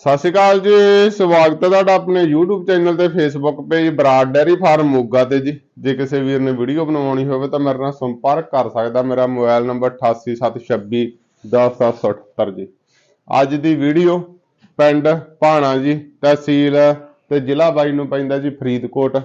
ਸਤਿ ਸ਼੍ਰੀ ਅਕਾਲ ਜੀ, ਸਵਾਗਤ ਹੈ ਤੁਹਾਡਾ ਆਪਣੇ YouTube ਚੈਨਲ ਤੇ Facebook page Brar dairy farm Moga ਤੇ ਜੀ। ਜੇ ਕਿਸੇ ਵੀਰ ਨੇ ਵੀਡੀਓ ਬਣਾਉਣੀ ਹੋਵੇ ਤਾਂ ਮੇਰੇ ਨਾਲ ਸੰਪਰਕ ਕਰ ਸਕਦਾ, ਮੇਰਾ ਮੋਬਾਈਲ ਨੰਬਰ 8876 10778 ਜੀ। ਅੱਜ ਦੀ ਵੀਡੀਓ ਪਿੰਡ ਭਾਣਾ ਜੀ, ਤਹਿਸੀਲ ਤੇ ਜ਼ਿਲ੍ਹਾ ਬਾਈ ਨੂੰ ਪੈਂਦਾ ਜੀ ਫਰੀਦਕੋਟ।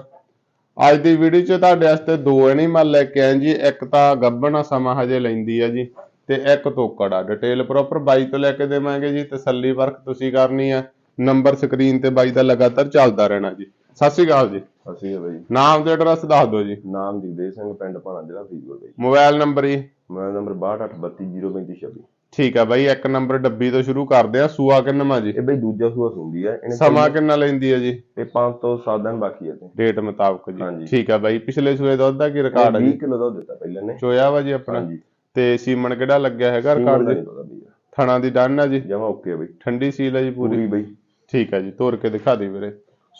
ਅੱਜ ਦੀ ਵੀਡੀਓ 'ਚ ਤੁਹਾਡੇ ਵਾਸਤੇ ਦੋ ਐਨੀਮਲ ਲੈ ਕੇ ਆਏ ਜੀ, ਇੱਕ ਤਾਂ ਗੱਭਣਾ ਸਮਾਂ ਹਜੇ ਲੈਂਦੀ ਆ ਜੀ। ਤੇ ਇੱਕ ਤੋਕੜ ਆ। ਡਿਟੇਲ ਪ੍ਰੋਪਰ ਬਾਈ ਤੋਂ ਲੈ ਕੇ ਦੇਵਾਂਗੇ ਜੀ ਤਸੱਲੀ ਵਰਕ ਤੁਸੀਂ ਕਰਨੀ ਆ। ਨੰਬਰ ਸਕਰੀਨ ਤੇ ਬਾਈ ਦਾ ਲਗਾਤਾਰ ਚੱਲਦਾ ਰਹਿਣਾ ਜੀ। ਸਤਿ ਸ਼੍ਰੀ ਅਕਾਲ ਜੀ। ਅਸੀਂ ਬਾਈ। ਨਾਮ ਤੇ ਐਡਰੈਸ ਦੱਸ ਦਿਓ ਜੀ। ਨਾਮ ਜਗਦੇਵ ਸਿੰਘ ਪਿੰਡ ਭਾਣਾ ਜ਼ਿਲ੍ਹਾ ਫਰੀਦਕੋਟ ਬਾਈ। ਮੋਬਾਈਲ ਨੰਬਰ ਜੀ। ਮੇਰਾ ਨੰਬਰ 6283203526 ਠੀਕ ਆ ਬਾਈ ਇੱਕ ਨੰਬਰ ਡੱਬੀ ਤੋਂ ਸ਼ੁਰੂ ਕਰਦੇ ਆ। ਸੂਆ ਕਿੰਨਵਾ ਜੀ? ਇਹ ਬਾਈ ਦੂਜਾ ਸੂਆ ਸੁੰਦੀ ਹੈ ਇਹਨੇ ਸਮਾਂ ਕਿੰਨਾ ਲੈਂਦੀ ਹੈ ਜੀ? ਤੇ 5 ਤੋਂ 7 ਦਿਨ ਬਾਕੀ ਹੈ ਤੇ ਡੇਟ ਮੁਤਾਬਕ ਜੀ। ਠੀਕ ਆ ਬਾਈ ਪਿਛਲੇ ਸੂਏ ਦੁੱਧ ਦਾ ਕੀ ਰਿਕਾਰਡ 20 ਜੀ? ਕਿਲੋ ਦਾ ਦਿੱਤਾ ਪਹਿਲਾਂ ਨੇ ਚੋਇਆ ਵਾ ਜੀ ਆਪਣਾ? ਹਾਂਜੀ। ਤੇ ਸੀਮਨ ਕਿਹੜਾ ਲੱਗਿਆ ਹੈਗਾ ਰਿਕਾਰਡ ਦਾ ਜੀ ਥਣਾ ਦੀ ਡਨ ਆ ਜੀ? ਜਮਾ ਓਕੇ ਬਾਈ। ਠੰਡੀ ਸੀਲ ਹੈ ਜੀ ਪੂਰੀ। ਪੂਰੀ ਬਾਈ। ਠੀਕ ਹੈ ਜੀ ਤੋਰ ਕੇ ਦਿਖਾ ਦੇ ਵੀਰੇ।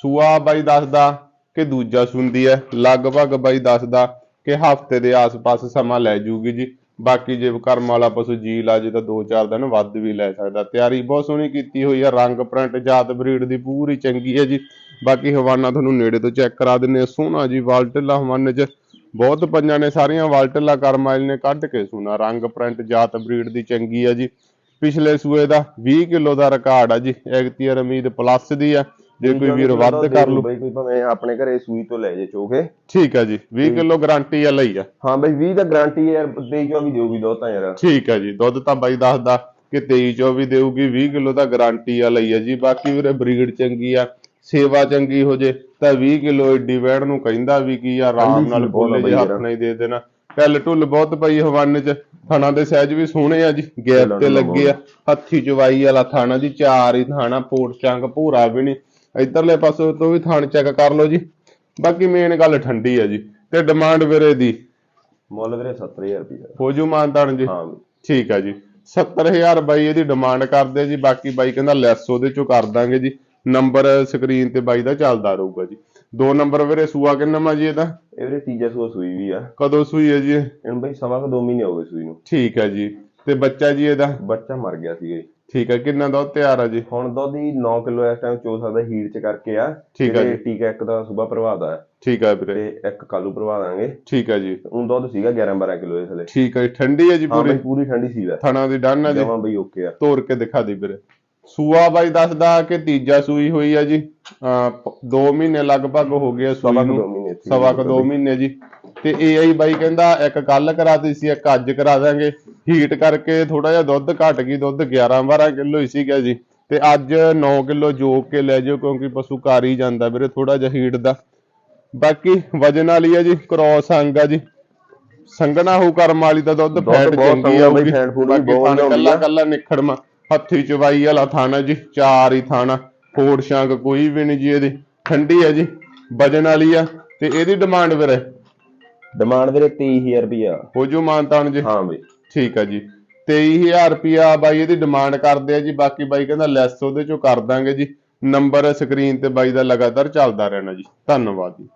ਸੂਆ ਬਾਈ ਦੱਸਦਾ ਕਿ ਦੂਜਾ ਸੁੰਦੀ ਹੈ ਲਗਭਗ ਬਾਈ ਦੱਸਦਾ ਕਿ ਹਫ਼ਤੇ ਦੇ ਆਸ-ਪਾਸ ਸਮਾਂ ਲੈ ਜੂਗੀ ਜੀ। ਬਾਕੀ ਜੇ ਕਰਮ ਵਾਲਾ ਪਸ਼ੂ ਜੀ ਲਾ ਜੇ ਤਾਂ 2-4 ਦਿਨ ਵੱਧ ਵੀ ਲੈ ਸਕਦਾ। ਤਿਆਰੀ ਬਹੁਤ ਸੋਹਣੀ ਕੀਤੀ ਹੋਈ ਹੈ ਰੰਗ ਪ੍ਰਿੰਟ ਜਾਤ ਬਰੀਡ ਦੀ ਪੂਰੀ ਚੰਗੀ ਹੈ ਜੀ। ਬਾਕੀ ਹਵਾਨਾ ਤੁਹਾਨੂੰ ਨੇੜੇ ਤੋਂ ਚੈੱਕ ਕਰਾ ਦਿੰਨੇ ਆ। ਸੋਹਣਾ ਜੀ ਵਾਲਟਲਾ ਹਵਾਨੇ 'ਚ। ਬਹੁਤ ਪੰਜਾਂ ਨੇ ਸਾਰੀਆਂ ਵਾਲਟਲਾ ਕਰਮਾਈਲ ਨੇ ਕੱਢ ਕੇ ਸੋਹਣਾ ਰੰਗ ਪ੍ਰਿੰਟ ਜਾਤ ਬਰੀਡ ਦੀ ਚੰਗੀ ਹੈ ਜੀ। ਪਿਛਲੇ ਸੂਏ ਦਾ 20 ਕਿਲੋ ਦਾ ਰਿਕਾਰਡ ਆ ਜੀ ਐਗਤੀਅਰ ਉਮੀਦ ਪਲੱਸ ਦੀ ਆ। ਜੇ ਕੋਈ ਵੀਰ ਵੱਧ ਕਰ ਲੂ। ਬਾਈ ਕੋਈ ਭਾਵੇਂ ਆਪਣੇ ਘਰੇ ਸੂਈ ਤੋਂ ਲੈ ਜੇ ਚੋਕੇ ਠੀਕ ਹੈ ਜੀ 20 ਕਿਲੋ ਗਾਰੰਟੀ ਆ ਲਈ ਆ। ਹਾਂ ਬਾਈ 20 ਦਾ ਗਾਰੰਟੀ ਯਾਰ ਦੇ ਚੋ ਵੀ ਦੇਊਗੀ ਦੋ ਤਾਂ ਯਾਰ। ਠੀਕ ਹੈ ਜੀ ਦੁੱਧ ਤਾਂ ਬਾਈ ਦੱਸਦਾ ਕਿ 23 ਚੋਂ ਵੀ ਦੇਊਗੀ 20 ਕਿਲੋ ਦਾ ਗਾਰੰਟੀ ਆ ਲਈ ਆ ਜੀ। ਬਾਕੀ ਵੀਰੇ ਬਰੀਡ ਚੰਗੀ ਆ। ਸੇਵਾ ਚੰਗੀ ਹੋ ਜੇ ਤਾਂ 20 ਕਿਲੋ ਏਡੀ ਵੈੜ ਨੂੰ ਕਹਿੰਦਾ ਵੀ ਕੀ ਆ ਆਰਾਮ ਨਾਲ ਬੋਲੇ ਜੀ ਹੱਥ। ਨਹੀਂ ਦੇ ਦੇਣਾ। ਕੱਲ ਢੁੱਲ ਬਹੁਤ ਪਈ ਹਵਾਨੇ ਚ ਥਾਣਾ ਦੇ ਸਹਿਜ ਵੀ ਸੋਹਣੇ ਆ ਜੀ ਗੈਪ ਤੇ ਲੱਗੇ ਆ। ਹੱਥੀ ਚਵਾਈ ਵਾਲਾ ਥਾਣਾ ਜੀ ਚਾਰ ਹੀ ਥਾਣਾ ਪੋਟ ਚੰਗ ਭੂਰਾ ਵੀ ਨਹੀਂ। ਇਧਰਲੇ ਪਾਸੇ ਤੋਂ ਵੀ ਥਾਣ ਚੈੱਕ ਕਰ ਲਓ ਜੀ। ਬਾਕੀ ਮੇਨ ਗੱਲ ਠੰਡੀ ਆ ਜੀ ਤੇ ਡਿਮਾਂਡ ਵੀਰੇ ਦੀ। ਮੁੱਲ ਵੀਰੇ 70000 ਰੁਪਏ ਹੋ ਜੂ ਮਾਨਤਾਨ ਜੀ? ਹਾਂ ਠੀਕ ਆ ਜੀ। 70000 ਬਾਈ ਇਹਦੀ ਡਿਮਾਂਡ ਕਰਦੇ ਜੀ ਬਾਕੀ ਬਾਈ ਕਹਿੰਦਾ ਲੈਸ ਉਹਦੇ ਚੋਂ ਕਰ ਦਾਂਗੇ ਜੀ। ਨੰਬਰ ਸਕਰੀਨ ਤੇ ਬਾਈ ਦਾ ਚੱਲਦਾ ਰਹੂਗਾ ਜੀ। ਦੋ ਨੰਬਰ ਵੀਰੇ ਸੂਆ ਕਿੰਨਾ ਮਾ ਜੀ ਇਹਦਾ? ਇਹ ਵੀਰੇ ਤੀਜਾ ਸੂਆ ਸੂਈ ਵੀ ਆ। ਕਦੋਂ ਸੂਈ ਹੈ ਜੀ ਇਹ? ਇਹਨੂੰ ਬਾਈ ਸਵਾ ਕੁ ਦੋ ਮਹੀਨੇ ਹੋ ਗਏ ਸੂਈ ਨੂੰ। ਠੀਕ ਹੈ ਜੀ। ਤੇ ਬੱਚਾ ਜੀ ਇਹਦਾ? ਬੱਚਾ ਮਰ ਗਿਆ ਸੀਗਾ ਜੀ। ਠੀਕ ਹੈ ਕਿੰਨਾ ਦੁੱਧ ਤਿਆਰ ਆ ਜੀ? ਹੁਣ ਦੁੱਧ ਹੀ 9 ਕਿਲੋ ਇਸ ਟਾਈਮ ਚੋ ਸਕਦਾ ਹੀਟ ਚ ਕਰਕੇ ਆ। ਠੀਕ ਆ ਇਹਦੇ ਜੀ। ਟੀਕਾ ਇੱਕ ਦਾ ਸਵੇਰ ਪ੍ਰਭਾਤ ਦਾ ਹੈ ਠੀਕ ਹੈ ਵੀਰੇ। ਤੇ ਇੱਕ ਕਾਲੂ ਪ੍ਰਭਾਤ ਦਾਂਗੇ ਠੀਕ ਹੈ ਜੀ। ਉਹ ਦੁੱਧ ਸੀਗਾ 11 12 ਕਿਲੋ ਇਸ ਥਲੇ ਠੀਕ ਹੈ ਜੀ, ਠੰਡੀ ਹੈ ਜੀ ਹਾਂ ਪੂਰੀ? ਬਈ ਪੂਰੀ ਠੰਡੀ ਸੀ ਵੈ ਥਣਾ ਦੀ ਡਨ ਆ ਜੀ। ਜਮਾ ਬਈ ਓਕੇ ਆ। ਤੋੜ ਕੇ ਦਿਖਾ ਦੇ ਵੀਰੇ। ਸੂਆ ਬਾਈ ਦੱਸਦਾ ਕਿ ਤੀਜਾ ਸੂਈ ਹੋਈ ਆ ਜੀ। 2 ਮਹੀਨੇ ਲਗਭਗ ਹੋ ਗਏ ਆ ਸੂਈ ਨੂੰ। ਦੋ ਸਵਾ ਕੁ ਦੋ ਮਹੀਨੇ ਜੀ। ਤੇ ਏਆਈ ਬਾਈ ਕਹਿੰਦਾ ਇੱਕ ਕੱਲ ਕਰਾਤੀ ਸੀ ਇੱਕ ਅੱਜ ਕਰਾ ਦਾਂਗੇ। ਹੀਟ ਕਰਕੇ ਥੋੜਾ ਜਿਹਾ ਦੁੱਧ ਘਟ ਗਈ ਦੁੱਧ 11 12 ਕਿਲੋ ਹੀ ਸੀਗਾ ਜੀ। ਤੇ ਅੱਜ 9 ਕਿਲੋ ਜੋਕ ਕੇ ਲੈ ਜਾਓ ਕਿਉਂਕਿ ਪਸ਼ੂ ਕਰ ਹੀ ਜਾਂਦਾ ਵੀਰੇ ਥੋੜਾ ਜਿਹਾ ਹੀਟ ਦਾ। ਬਾਕੀ ਵਜਨ ਵਾਲੀ ਆ ਜੀ ਕ੍ਰੋਸ ਅੰਗ ਆ ਜੀ। ਸੰਗਣਾ ਹੋ ਕਰਮ ਵਾਲੀ ਦਾ ਦੁੱਧ ਫੈਟ ਬਹੁਤ ਚੰਗੀ ਵੀ ਬਾਕੀ ਲਿਆਉਂਦੀ ਕੱਲਾ ਆ। ਕੱਲਾ ਨਿਖੜਮਾ। ਹੱਥੀ ਚਵਾਈ ਵਾਲਾ ਥਾਣਾ ਜੀ ਚਾਰ ਹੀ ਥਾਣਾ ਫੋੜ ਸ਼ੰਗ ਕੋਈ ਵੀ ਨਹੀਂ ਜੀ ਇਹਦੀ। ਠੰਡੀ ਹੈ ਜੀ ਵਜਨ ਵਾਲੀ ਆ ਤੇ ਇਹਦੀ ਡਿਮਾਂਡ ਵੀਰੇ? ਡਿਮਾਂਡ ਵੀਰੇ 23000 ਰੁਪਿਆ ਹੋ ਜੂ ਮਾਨਤਾਨ ਜੀ? ਹਾਂ ਬਈ। ਠੀਕ ਹੈ ਜੀ। 23000 ਰੁਪਿਆ ਬਾਈ ਇਹਦੀ ਡਿਮਾਂਡ ਕਰਦੇ ਆ ਜੀ ਬਾਕੀ ਬਾਈ ਕਹਿੰਦਾ ਲੈਸ ਉਹਦੇ ਚੋਂ ਕਰ ਦਾਂਗੇ ਜੀ। ਨੰਬਰ ਸਕਰੀਨ ਤੇ ਬਾਈ ਦਾ ਲਗਾਤਾਰ ਚੱਲਦਾ ਰਹਿਣਾ ਜੀ। ਧੰਨਵਾਦ ਜੀ।